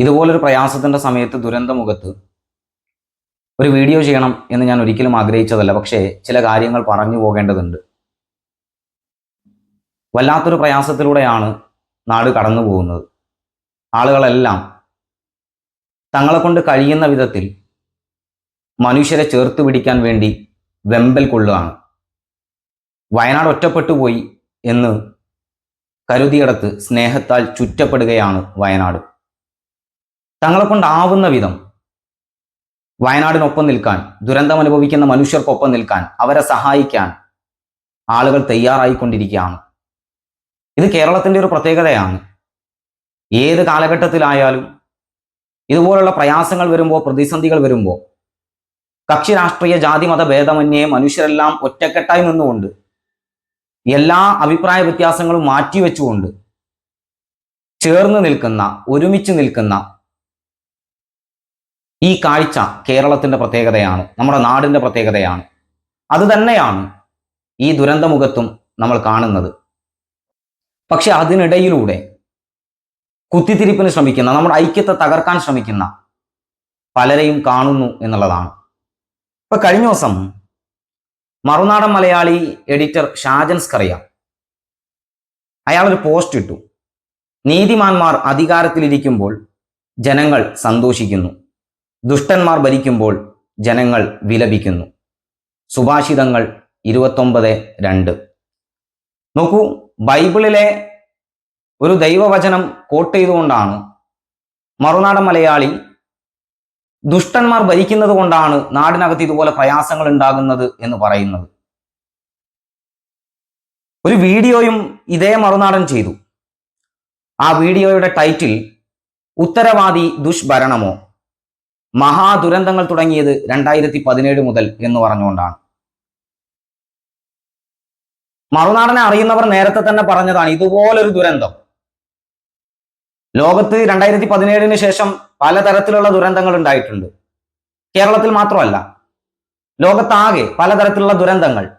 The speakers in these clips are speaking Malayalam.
ഇതുപോലൊരു പ്രയാസത്തിന്റെ സമയത്ത് ദുരന്തമുഖത്ത് ഒരു വീഡിയോ ചെയ്യണം എന്ന് ഞാൻ ഒരിക്കലും ആഗ്രഹിച്ചതല്ല. പക്ഷേ ചില കാര്യങ്ങൾ പറഞ്ഞു പോകേണ്ടതുണ്ട്. വല്ലാത്തൊരു പ്രയാസത്തിലൂടെയാണ് നാട് കടന്നു പോകുന്നത്. ആളുകളെല്ലാം തങ്ങളെ കൊണ്ട് കഴിയുന്ന വിധത്തിൽ മനുഷ്യരെ ചേർത്ത് പിടിക്കാൻ വേണ്ടി വെമ്പൽ കൊള്ളുകയാണ്. വയനാട് ഒറ്റപ്പെട്ടു പോയി എന്ന് കരുതിയിടത്ത് സ്നേഹത്താൽ ചുറ്റപ്പെടുകയാണ് വയനാട്. തങ്ങളെ കൊണ്ടാവുന്ന വിധം വയനാടിനൊപ്പം നിൽക്കാൻ ദുരന്തം അനുഭവിക്കുന്ന മനുഷ്യർക്കൊപ്പം നിൽക്കാൻ അവരെ സഹായിക്കാൻ ആളുകൾ തയ്യാറായിക്കൊണ്ടിരിക്കുകയാണ്. ഇത് കേരളത്തിന്റെ ഒരു പ്രത്യേകതയാണ്. ഏത് കാലഘട്ടത്തിലായാലും ഇതുപോലുള്ള പ്രയാസങ്ങൾ വരുമ്പോൾ പ്രതിസന്ധികൾ വരുമ്പോൾ കക്ഷി രാഷ്ട്രീയ ജാതി മത ഭേദമന്യേ മനുഷ്യരെല്ലാം ഒറ്റക്കെട്ടായി നിന്നുകൊണ്ട് എല്ലാ അഭിപ്രായ വ്യത്യാസങ്ങളും മാറ്റിവെച്ചുകൊണ്ട് ചേർന്ന് നിൽക്കുന്ന ഒരുമിച്ച് നിൽക്കുന്ന ഈ കാഴ്ച കേരളത്തിന്റെ പ്രത്യേകതയാണ് നമ്മുടെ നാടിന്റെ പ്രത്യേകതയാണ്. അത് തന്നെയാണ് ഈ ദുരന്തമുഖത്തും നമ്മൾ കാണുന്നത്. പക്ഷെ അതിനിടയിലൂടെ കുത്തിത്തിരിപ്പിന് ശ്രമിക്കുന്ന നമ്മുടെ ഐക്യത്തെ തകർക്കാൻ ശ്രമിക്കുന്ന പലരെയും കാണുന്നു എന്നുള്ളതാണ്. ഇപ്പൊ കഴിഞ്ഞ ദിവസം മറുനാടൻ മലയാളി എഡിറ്റർ ഷാജൻ സ്കറിയ അയാളൊരു പോസ്റ്റ് ഇട്ടു. നീതിമാന്മാർ അധികാരത്തിലിരിക്കുമ്പോൾ ജനങ്ങൾ സന്തോഷിക്കുന്നു. ദുഷ്ടന്മാർ ഭരിക്കുമ്പോൾ ജനങ്ങൾ വിലപിക്കുന്നു. സുഭാഷിതങ്ങൾ ഇരുപത്തൊമ്പത് രണ്ട്. നോക്കൂ ബൈബിളിലെ ഒരു ദൈവവചനം കോട്ട് ചെയ്തുകൊണ്ടാണ് മറുനാടൻ മലയാളി ദുഷ്ടന്മാർ ഭരിക്കുന്നത് കൊണ്ടാണ് നാടിനകത്ത് ഇതുപോലെ പ്രയാസങ്ങൾ ഉണ്ടാകുന്നത് എന്ന് പറയുന്നത്. ഒരു വീഡിയോയും ഇതേ മറുനാടൻ ചെയ്തു. ആ വീഡിയോയുടെ ടൈറ്റിൽ ഉത്തരവാദി ദുഷ്ഭരണമോ? മഹാദുരന്തങ്ങൾ തുടങ്ങിയത് രണ്ടായിരത്തി പതിനേഴ് മുതൽ എന്ന് പറഞ്ഞുകൊണ്ടാണ്. മറുനാടനെ അറിയുന്നവർ നേരത്തെ തന്നെ പറഞ്ഞതാണ് ഇതുപോലൊരു ദുരന്തം. ലോകത്ത് രണ്ടായിരത്തി പതിനേഴിന് ശേഷം പലതരത്തിലുള്ള ദുരന്തങ്ങൾ ഉണ്ടായിട്ടുണ്ട്. കേരളത്തിൽ മാത്രമല്ല ലോകത്താകെ പലതരത്തിലുള്ള ദുരന്തങ്ങൾ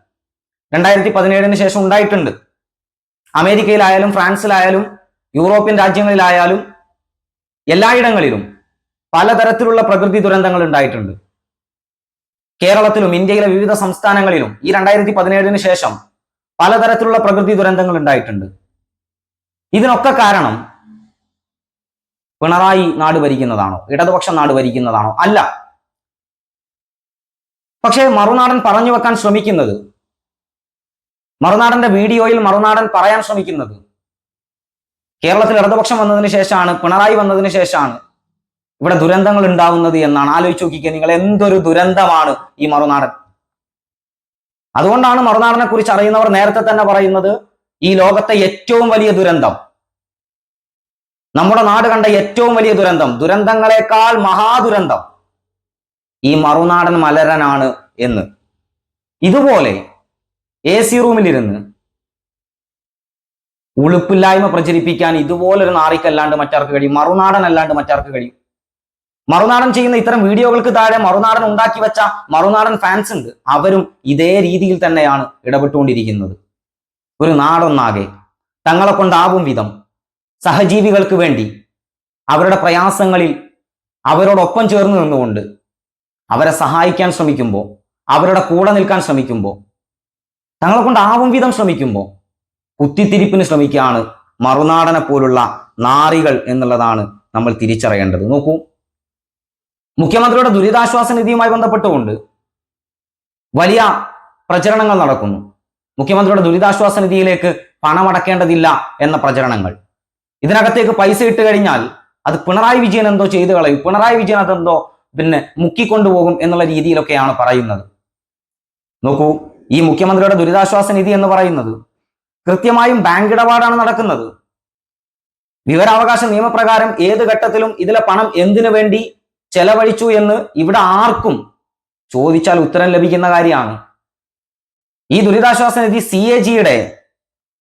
രണ്ടായിരത്തി പതിനേഴിന് ശേഷം ഉണ്ടായിട്ടുണ്ട്. അമേരിക്കയിലായാലും ഫ്രാൻസിലായാലും യൂറോപ്യൻ രാജ്യങ്ങളിലായാലും എല്ലായിടങ്ങളിലും പലതരത്തിലുള്ള പ്രകൃതി ദുരന്തങ്ങൾ ഉണ്ടായിട്ടുണ്ട്. കേരളത്തിലും ഇന്ത്യയിലെ വിവിധ സംസ്ഥാനങ്ങളിലും ഈ രണ്ടായിരത്തി പതിനേഴിന് ശേഷം പലതരത്തിലുള്ള പ്രകൃതി ദുരന്തങ്ങൾ ഉണ്ടായിട്ടുണ്ട്. ഇതിനൊക്കെ കാരണം പിണറായി നാട് ഭരിക്കുന്നതാണോ ഇടതുപക്ഷം നാട് ഭരിക്കുന്നതാണോ? അല്ല. പക്ഷേ മറുനാടൻ പറഞ്ഞു വെക്കാൻ ശ്രമിക്കുന്നത് മറുനാടന്റെ വീഡിയോയിൽ മറുനാടൻ പറയാൻ ശ്രമിക്കുന്നത് കേരളത്തിൽ ഇടതുപക്ഷം വന്നതിന് ശേഷമാണ് പിണറായി വന്നതിന് ശേഷമാണ് ഇവിടെ ദുരന്തങ്ങൾ ഉണ്ടാവുന്നത് എന്നാണ്. ആലോചിച്ച് നോക്കിക്കുക നിങ്ങൾ എന്തൊരു ദുരന്തമാണ് ഈ മറുനാടൻ. അതുകൊണ്ടാണ് മറുനാടനെ കുറിച്ച് അറിയുന്നവർ നേരത്തെ തന്നെ പറയുന്നത് ഈ ലോകത്തെ ഏറ്റവും വലിയ ദുരന്തം. നമ്മുടെ നാട് കണ്ട ഏറ്റവും വലിയ ദുരന്തം ദുരന്തങ്ങളെക്കാൾ മഹാദുരന്തം ഈ മറുനാടൻ മലരനാണ് എന്ന്. ഇതുപോലെ എ സി റൂമിലിരുന്ന് ഉളുപ്പില്ലായ്മ പ്രചരിപ്പിക്കാൻ ഇതുപോലൊരു നാറിക്കല്ലാണ്ട് മറ്റാർക്ക് കഴിയും? മറുനാടൻ അല്ലാണ്ട് മറ്റാർക്ക് കഴിയും? മറുനാടൻ ചെയ്യുന്ന ഇത്തരം വീഡിയോകൾക്ക് താഴെ മറുനാടൻ ഉണ്ടാക്കി വെച്ച മറുനാടൻ ഫാൻസ് ഉണ്ട്. അവരും ഇതേ രീതിയിൽ തന്നെയാണ് ഇടപെട്ടുകൊണ്ടിരിക്കുന്നത്. ഒരു നാടൊന്നാകെ തങ്ങളെ കൊണ്ടാവും വിധം സഹജീവികൾക്ക് വേണ്ടി അവരുടെ പ്രയാസങ്ങളിൽ അവരോടൊപ്പം ചേർന്ന് നിന്നുകൊണ്ട് അവരെ സഹായിക്കാൻ ശ്രമിക്കുമ്പോൾ അവരുടെ കൂടെ നിൽക്കാൻ ശ്രമിക്കുമ്പോൾ തങ്ങളെ കൊണ്ടാവും വിധം ശ്രമിക്കുമ്പോൾ കുത്തിത്തിരിപ്പിന് ശ്രമിക്കുകയാണ് മറുനാടനെ പോലുള്ള നാറികൾ എന്നുള്ളതാണ് നമ്മൾ തിരിച്ചറിയേണ്ടത്. നോക്കൂ മുഖ്യമന്ത്രിയുടെ ദുരിതാശ്വാസ നിധിയുമായി ബന്ധപ്പെട്ടുകൊണ്ട് വലിയ പ്രചരണങ്ങൾ നടക്കുന്നു. മുഖ്യമന്ത്രിയുടെ ദുരിതാശ്വാസ നിധിയിലേക്ക് പണമടക്കേണ്ടതില്ല എന്ന പ്രചരണങ്ങൾ. ഇതിനകത്തേക്ക് പൈസ ഇട്ട് കഴിഞ്ഞാൽ അത് പിണറായി വിജയൻ എന്തോ ചെയ്തു കളയും. പിണറായി വിജയൻ അതെന്തോ പിന്നെ മുക്കിക്കൊണ്ടുപോകും എന്നുള്ള രീതിയിലൊക്കെയാണ് പറയുന്നത്. നോക്കൂ ഈ മുഖ്യമന്ത്രിയുടെ ദുരിതാശ്വാസ നിധി എന്ന് പറയുന്നത് കൃത്യമായും ബാങ്ക് ഇടപാടാണ് നടക്കുന്നത്. വിവരാവകാശ നിയമപ്രകാരം ഏത് ഘട്ടത്തിലും ഇതിലെ പണം എന്തിനു വേണ്ടി ചെലവഴിച്ചു എന്ന് ഇവിടെ ആർക്കും ചോദിച്ചാൽ ഉത്തരം ലഭിക്കുന്ന കാര്യമാണ്. ഈ ദുരിതാശ്വാസ നിധി സി എ ജിയുടെ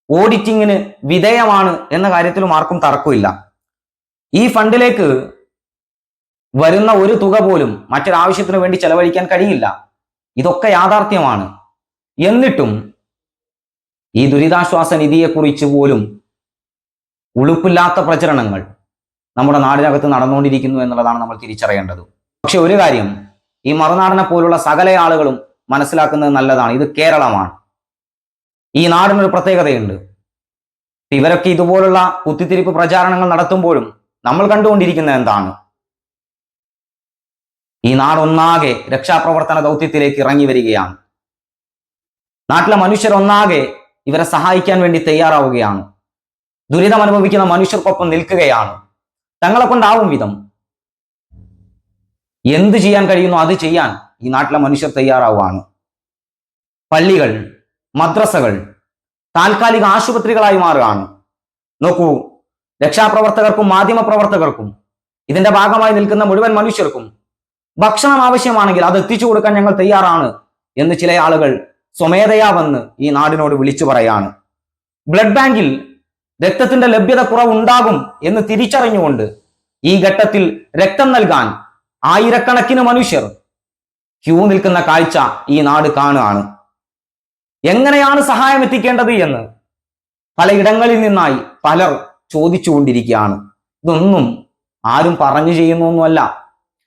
ഓഡിറ്റിങ്ങിന് വിധേയമാണ് എന്ന കാര്യത്തിലും ആർക്കും തർക്കമില്ല. ഈ ഫണ്ടിലേക്ക് വരുന്ന ഒരു തുക പോലും മറ്റൊരാവശ്യത്തിന് വേണ്ടി ചെലവഴിക്കാൻ കഴിയില്ല. ഇതൊക്കെ യാഥാർത്ഥ്യമാണ്. എന്നിട്ടും ഈ ദുരിതാശ്വാസ നിധിയെക്കുറിച്ച് പോലും ഉളുപ്പില്ലാത്ത പ്രചരണങ്ങൾ നമ്മുടെ നാടിനകത്ത് നടന്നുകൊണ്ടിരിക്കുന്നു എന്നുള്ളതാണ് നമ്മൾ തിരിച്ചറിയേണ്ടത്. പക്ഷെ ഒരു കാര്യം ഈ മറുനാടനെ പോലുള്ള സകല ആളുകളും മനസ്സിലാക്കുന്നത് നല്ലതാണ്. ഇത് കേരളമാണ്. ഈ നാടിനൊരു പ്രത്യേകതയുണ്ട്. ഇവരൊക്കെ ഇതുപോലുള്ള കുത്തിത്തിരിപ്പ് പ്രചാരണങ്ങൾ നടത്തുമ്പോഴും നമ്മൾ കണ്ടുകൊണ്ടിരിക്കുന്നത് എന്താണ്? ഈ നാടൊന്നാകെ രക്ഷാപ്രവർത്തന ദൗത്യത്തിലേക്ക് ഇറങ്ങി വരികയാണ്. നാട്ടിലെ മനുഷ്യരൊന്നാകെ ഇവരെ സഹായിക്കാൻ വേണ്ടി തയ്യാറാവുകയാണ്. ദുരിതമനുഭവിക്കുന്ന മനുഷ്യർക്കൊപ്പം നിൽക്കുകയാണ്. തങ്ങളെ കൊണ്ടാവും വിധം. എന്ത് ചെയ്യാൻ കഴിയുന്നു അത് ചെയ്യാൻ ഈ നാട്ടിലെ മനുഷ്യർ തയ്യാറാവുകയാണ്. പള്ളികൾ മദ്രസകൾ താൽക്കാലിക ആശുപത്രികളായി മാറുകയാണ്. നോക്കൂ രക്ഷാപ്രവർത്തകർക്കും മാധ്യമപ്രവർത്തകർക്കും ഇതിന്റെ ഭാഗമായി നിൽക്കുന്ന മുഴുവൻ മനുഷ്യർക്കും ഭക്ഷണം ആവശ്യമാണെങ്കിൽ അത് എത്തിച്ചു കൊടുക്കാൻ ഞങ്ങൾ തയ്യാറാണ് എന്ന് ചില ആളുകൾ സ്വമേധയാ വന്ന് ഈ നാടിനോട് വിളിച്ചു പറയാണ്. ബ്ലഡ് ബാങ്കിൽ രക്തത്തിന്റെ ലഭ്യത കുറവുണ്ടാകും എന്ന് തിരിച്ചറിഞ്ഞുകൊണ്ട് ഈ ഘട്ടത്തിൽ രക്തം നൽകാൻ ആയിരക്കണക്കിന് മനുഷ്യർ ക്യൂ നിൽക്കുന്ന കാഴ്ച ഈ നാട് കാണുകയാണ്. എങ്ങനെയാണ് സഹായം എത്തിക്കേണ്ടത് എന്ന് പലയിടങ്ങളിൽ നിന്നായി പലർ ചോദിച്ചുകൊണ്ടിരിക്കുകയാണ്. ഇതൊന്നും ആരും പറഞ്ഞു ചെയ്യുന്നൊന്നുമല്ല.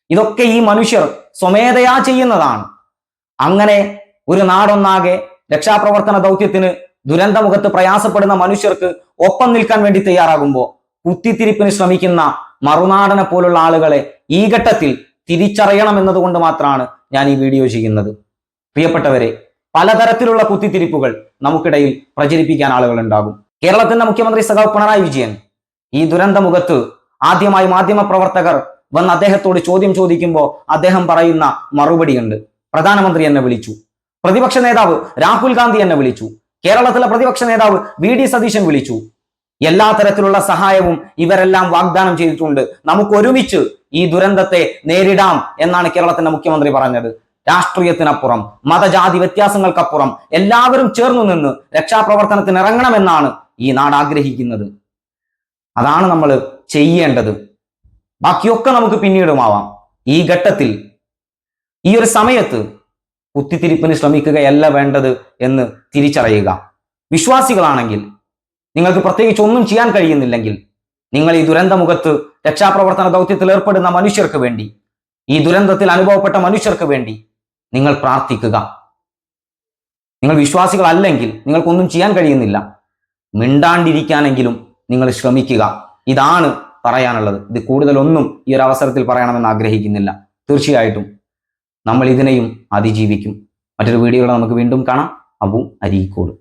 ഇതൊക്കെ ഈ മനുഷ്യർ സ്വമേധയാ ചെയ്യുന്നതാണ്. അങ്ങനെ ഒരു നാടൊന്നാകെ രക്ഷാപ്രവർത്തന ദൗത്യത്തിന് ദുരന്തമുഖത്ത് പ്രയാസപ്പെടുന്ന മനുഷ്യർക്ക് ഒപ്പം നിൽക്കാൻ വേണ്ടി തയ്യാറാകുമ്പോൾ കുത്തിത്തിരിപ്പിന് ശ്രമിക്കുന്ന മറുനാടനെ പോലുള്ള ആളുകളെ ഈ ഘട്ടത്തിൽ തിരിച്ചറിയണം എന്നതുകൊണ്ട് മാത്രമാണ് ഞാൻ ഈ വീഡിയോ ചെയ്യുന്നത്. പ്രിയപ്പെട്ടവരെ പലതരത്തിലുള്ള കുത്തിത്തിരിപ്പുകൾ നമുക്കിടയിൽ പ്രചരിപ്പിക്കാൻ ആളുകൾ ഉണ്ടാകും കേരളത്തിന്റെ മുഖ്യമന്ത്രി സഖാവ് പിണറായി വിജയൻ ഈ ദുരന്തമുഖത്ത് ആദ്യമായി മാധ്യമ പ്രവർത്തകർ വന്ന് അദ്ദേഹത്തോട് ചോദ്യം ചോദിക്കുമ്പോൾ അദ്ദേഹം പറയുന്ന മറുപടിയുണ്ട്. പ്രധാനമന്ത്രി എന്നെ വിളിച്ചു. പ്രതിപക്ഷ നേതാവ് രാഹുൽ ഗാന്ധി എന്നെ വിളിച്ചു. കേരളത്തിലെ പ്രതിപക്ഷ നേതാവ് വി ഡി സതീശൻ വിളിച്ചു. എല്ലാ തരത്തിലുള്ള സഹായവും ഇവരെല്ലാം വാഗ്ദാനം ചെയ്തിട്ടുണ്ട്. നമുക്ക് ഒരുമിച്ച് ഈ ദുരന്തത്തെ നേരിടാം എന്നാണ് കേരളത്തിന്റെ മുഖ്യമന്ത്രി പറഞ്ഞത്. രാഷ്ട്രീയത്തിനപ്പുറം മതജാതി വ്യത്യാസങ്ങൾക്കപ്പുറം എല്ലാവരും ചേർന്നു നിന്ന് രക്ഷാപ്രവർത്തനത്തിന് ഇറങ്ങണമെന്നാണ് ഈ നാട് ആഗ്രഹിക്കുന്നത്. അതാണ് നമ്മൾ ചെയ്യേണ്ടത്. ബാക്കിയൊക്കെ നമുക്ക് പിന്നീടുമാവാം. ഈ ഘട്ടത്തിൽ ഈ ഒരു സമയത്ത് കുത്തിത്തിരിപ്പിന് ശ്രമിക്കുകയല്ല വേണ്ടത് എന്ന് തിരിച്ചറിയുക. വിശ്വാസികളാണെങ്കിൽ നിങ്ങൾക്ക് പ്രത്യേകിച്ച് ഒന്നും ചെയ്യാൻ കഴിയുന്നില്ലെങ്കിൽ നിങ്ങൾ ഈ ദുരന്തമുഖത്ത് രക്ഷാപ്രവർത്തന ദൗത്യത്തിൽ ഏർപ്പെടുന്ന മനുഷ്യർക്ക് വേണ്ടി ഈ ദുരന്തത്തിൽ അനുഭവപ്പെട്ട മനുഷ്യർക്ക് വേണ്ടി നിങ്ങൾ പ്രാർത്ഥിക്കുക. നിങ്ങൾ വിശ്വാസികളല്ലെങ്കിൽ നിങ്ങൾക്കൊന്നും ചെയ്യാൻ കഴിയുന്നില്ല. മിണ്ടാണ്ടിരിക്കാനെങ്കിലും നിങ്ങൾ ശ്രമിക്കുക. ഇതാണ് പറയാനുള്ളത്. ഇത് കൂടുതലൊന്നും ഈ ഒരു അവസരത്തിൽ പറയണമെന്ന് ആഗ്രഹിക്കുന്നില്ല. തീർച്ചയായിട്ടും നമ്മൾ ഇതിനെയും അതിജീവിക്കും. മറ്റൊരു വീഡിയോയിൽ നമുക്ക് വീണ്ടും കാണാം. അബു അരീക്കോട്.